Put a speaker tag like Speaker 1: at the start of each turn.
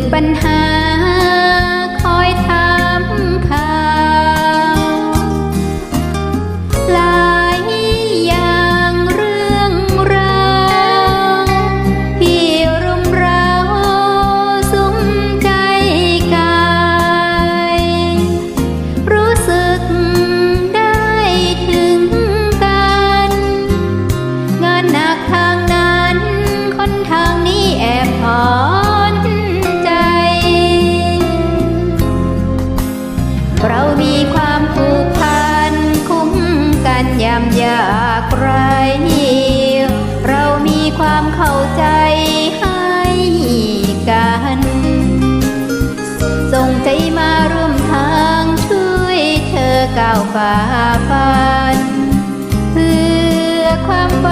Speaker 1: นปัญหา ความเข้าใจให้กัน ส่งใจมาร่วมทางช่วยเธอก้าวฝ่าฟัน เพื่อความฝั